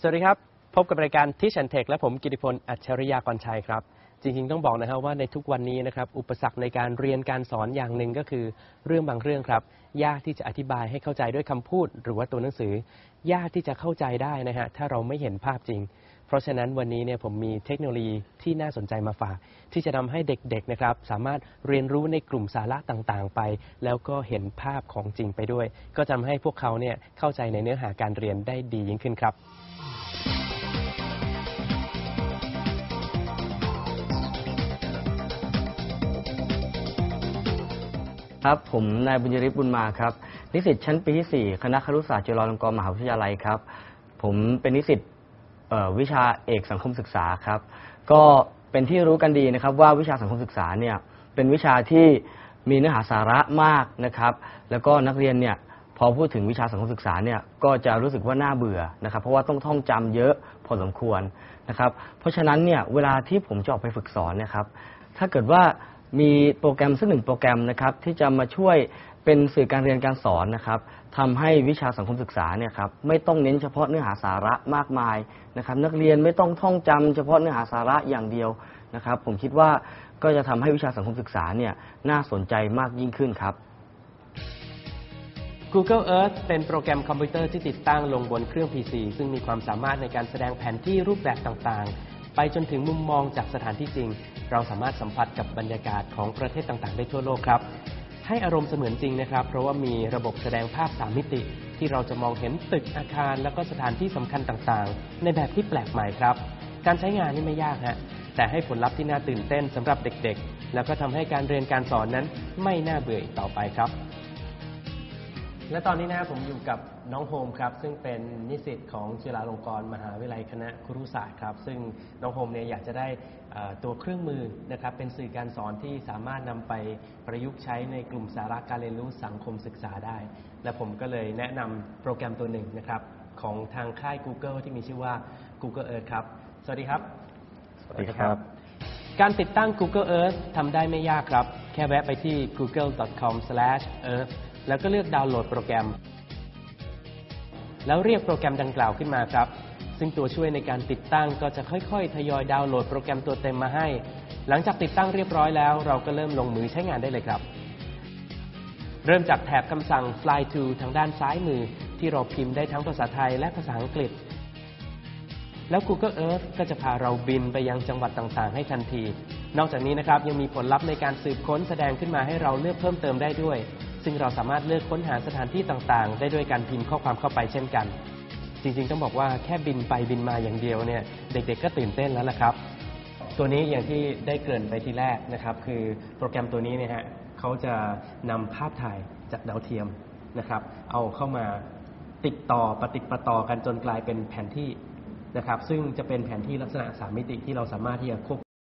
สวัสดีครับ พบกับรายการที่ฉันเทคและผมกิติพลอัจฉริยากรชัยครับ จริงๆต้องบอกนะครับว่าในทุกวันนี้นะครับอุปสรรคในการเรียนการสอนอย่างหนึ่งก็คือ เรื่องบางเรื่องครับ ยากที่จะอธิบายให้เข้าใจด้วยคำพูด หรือว่าตัวหนังสือ ยากที่จะเข้าใจได้นะฮะถ้าเราไม่เห็นภาพจริง เพราะฉะนั้นวันนี้เนี่ยผมมีเทคโนโลยีที่น่าสนใจมาฝาก ที่จะทำให้เด็กๆนะครับสามารถเรียนรู้ในกลุ่มสาระต่างๆ ไป แล้วก็เห็นภาพของจริงไปด้วย ก็ทำให้พวกเขาเนี่ยเข้าใจในเนื้อหาการเรียนได้ดียิ่งขึ้นครับ ครับผมนายบุญยริศบุญมาครับ นิสิตชั้นปีที่ 4 คณะครุศาสตร์จุฬาลงกรณ์มหาวิทยาลัยครับ ผมเป็นนิสิตวิชาเอกสังคมศึกษาครับ ก็เป็นที่รู้กันดีนะครับ ว่าวิชาสังคมศึกษาเนี่ยเป็นวิชาที่มีเนื้อหาสาระมากนะครับ แล้วก็นักเรียนเนี่ย พอพูดถึงวิชาสังคมศึกษาเนี่ยก็จะรู้สึกว่าน่าเบื่อนะครับ เพราะว่าต้องท่องจำเยอะพอสมควรนะครับ เพราะฉะนั้นเนี่ยเวลาที่ผมจะออกไปฝึกสอนเนะครับ ถ้าเกิดว่ามีโปรแกรมสักหนึ่งโปรแกรมนะครับ ที่จะมาช่วยเป็นสื่อการเรียนการสอนนะครับทำให้วิชาสังคมศึกษาเนี่ยครับไม่ต้องเน้นเฉพาะเนื้อหาสาระมากมายนะครับ นักเรียนไม่ต้องท่องจำเฉพาะเนื้อหาสาระอย่างเดียวนะครับ ผมคิดว่าก็จะทำให้วิชาสังคมศึกษาเนี่ยน่าสนใจมากยิ่งขึ้นครับ Google Earth เป็นโปรแกรมคอมพิวเตอร์ที่ติดตั้งลงบนเครื่อง PC ซึ่งมีความสามารถในการแสดงแผนที่รูปแบบต่างๆ ไปจนถึงมุมมองจากสถานที่จริง เราสามารถสัมผัสกับบรรยากาศของประเทศต่างๆ ได้ทั่วโลกครับ ให้อารมณ์เสมือนจริงนะครับ เพราะว่ามีระบบแสดงภาพ 3 มิติ ที่เราจะมองเห็นตึกอาคาร แล้วก็สถานที่สำคัญต่างๆ ในแบบที่แปลกใหม่ครับ การใช้งานนี่ไม่ยากฮะแต่ให้ผลลัพธ์ที่น่าตื่นเต้นสำหรับเด็กๆ แล้วก็ทำให้การเรียนการสอนนั้นไม่น่าเบื่ออีกต่อไปครับ และตอนนี้นะผมอยู่กับน้องโฮมครับ ซึ่งเป็นนิสิตของจุฬาลงกรณ์มหาวิทยาลัยคณะครุศาสตร์ครับ ซึ่งน้องโฮมเนี่ยอยากจะได้เอ่อตัวเครื่องมือนะครับ เป็นสื่อการสอนที่สามารถนำไปประยุกต์ใช้ในกลุ่มสาระการเรียนรู้สังคมศึกษาได้ และผมก็เลยแนะนำโปรแกรมตัวหนึ่งนะครับ ของทางค่าย Google ที่มีชื่อว่า Google Earth ครับ สวัสดีครับ สวัสดีครับ การติดตั้ง Google Earth ทำได้ไม่ยากครับ แค่แวะไปที่ google.com/earth แล้วก็เลือกดาวน์โหลดโปรแกรม แล้วเรียกโปรแกรมดังกล่าวขึ้นมาครับ ซึ่งตัวช่วยในการติดตั้งก็จะค่อยๆ ทยอยดาวน์โหลดโปรแกรมตัวเต็มมาให้ หลังจากติดตั้งเรียบร้อยแล้ว เราก็เริ่มลงมือใช้งานได้เลยครับ เริ่มจากแถบคำสั่ง fly to ทางด้านซ้ายมือ ที่เราพิมพ์ได้ทั้งภาษาไทยและภาษาอังกฤษ แล้ว Google Earth ก็จะพาเราบินไปยังจังหวัดต่างๆ ให้ทันที นอกจากนี้นะครับยังมีผลลัพธ์ในการสืบค้นแสดงขึ้นมาให้เราเลือกเพิ่มเติมได้ด้วย ซึ่งเราสามารถเลือกค้นหาสถานที่ต่างๆ ได้ด้วยการพิมพ์ข้อความเข้าไปเช่นกัน จริงๆ ต้องบอกว่าแค่บินไปบินมาอย่างเดียวเนี่ยเด็กๆ ก็ตื่นเต้นแล้วล่ะครับ ตัวนี้อย่างที่ได้เกริ่นไปทีแรกนะครับ คือโปรแกรมตัวนี้เนี่ยฮะเขาจะนำภาพถ่ายจากดาวเทียมนะครับ เอาเข้ามาติดต่อปฏิประต่อกันจนกลายเป็นแผนที่นะครับ ซึ่งจะเป็นแผนที่ลักษณะสามมิติที่เราสามารถที่จะควบ